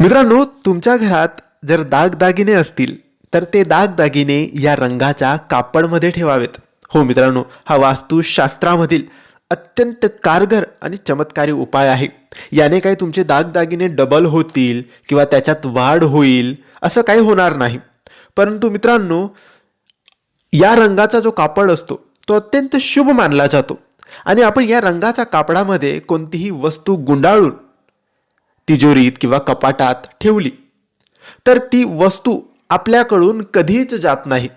मित्रांनो तुमच्या घरात जर दागदागिने असतील तर ते दागदागिने या रंगाच्या कापडमध्ये ठेवावेत. हो मित्रांनो हा वास्तुशास्त्रामधील अत्यंत कारगर आणि चमत्कारी उपाय आहे. याने काही तुमचे दागदागिने डबल होतील किंवा त्याच्यात वाढ होईल असं काही होणार नाही. परंतु मित्रांनो या रंगाचा जो कापड असतो तो अत्यंत शुभ मानला जातो. आणि आपण या रंगाच्या कापडामध्ये कोणतीही वस्तू गुंडाळून तिजोरीत किंवा कपाटात ठेवली. तर ती वस्तू आपल्याकडून कधीच जात नाही.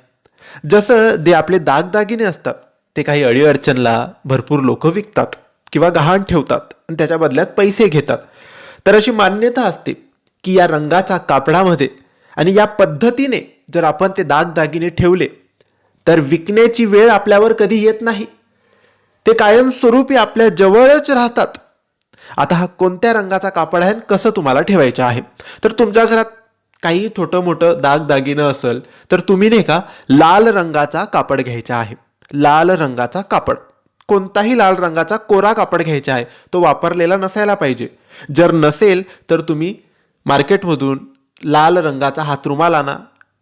जसं जे आपले दागदागिने असतात ते काही अडीअडचणला भरपूर लोक विकतात किंवा गहाण ठेवतात आणि त्याच्या बदल्यात पैसे घेतात. तर अशी मान्यता असते की या रंगाच्या कापडामध्ये आणि या पद्धतीने जर आपण ते दागदागिने ठेवले तर विकण्याची वेळ आपल्यावर कधी येत नाही. ते कायमस्वरूपी आपल्या जवळच राहतात. आता हा कोणत्या रंगाचा कापड आहे आणि कसं तुम्हाला ठेवायचं आहे? तर तुमच्या घरात काही छोटं मोठं दागदागिनं असेल तर तुम्ही नाही का लाल रंगाचा कापड घ्यायचा आहे. लाल रंगाचा कापड. कोणताही लाल रंगाचा कोरा कापड घ्यायचा आहे तो वापरलेला नसायला पाहिजे. जर नसेल तर तुम्ही मार्केटमधून लाल रंगाचा हातरुमाल आणा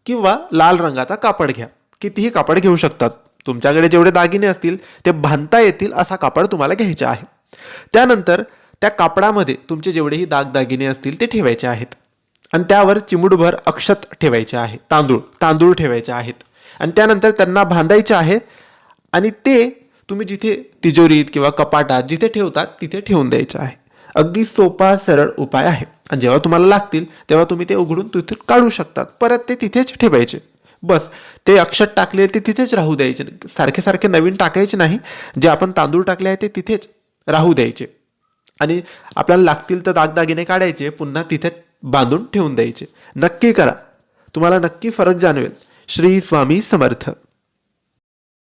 किंवा लाल रंगाचा कापड घ्या. कितीही कापड घेऊ शकतात. तुमच्याकडे जेवढे दागिने असतील ते बांधता येतील असा कापड तुम्हाला घ्यायचा आहे. त्यानंतर त्या कापडामध्ये तुमचे जेवढेही दागदागिने असतील ते ठेवायचे आहेत. आणि त्यावर चिमुडभर अक्षत ठेवायचे आहे. तांदूळ तांदूळ ठेवायचे आहेत. आणि त्यानंतर त्यांना बांधायचे आहे आणि ते तुम्ही जिथे तिजोरीत किंवा कपाटात जिथे ठेवतात तिथे ठेवून द्यायचं आहे. अगदी सोपा सरळ उपाय आहे. आणि जेव्हा तुम्हाला लागतील तेव्हा तुम्ही ते उघडून तिथून काढू शकतात. परत ते तिथेच ठेवायचे. बस ते अक्षत टाकले ते तिथेच राहू द्यायचे. सारखे सारखे नवीन टाकायचे नाही. जे आपण तांदूळ टाकले आहे ते तिथेच राहू द्यायचे. आणि आपल्याला लागतील तर दागदागिने काढायचे पुन्हा तिथे बांधून ठेवून द्यायचे. नक्की करा. तुम्हाला नक्की फरक जाणवेल. श्री स्वामी समर्थ.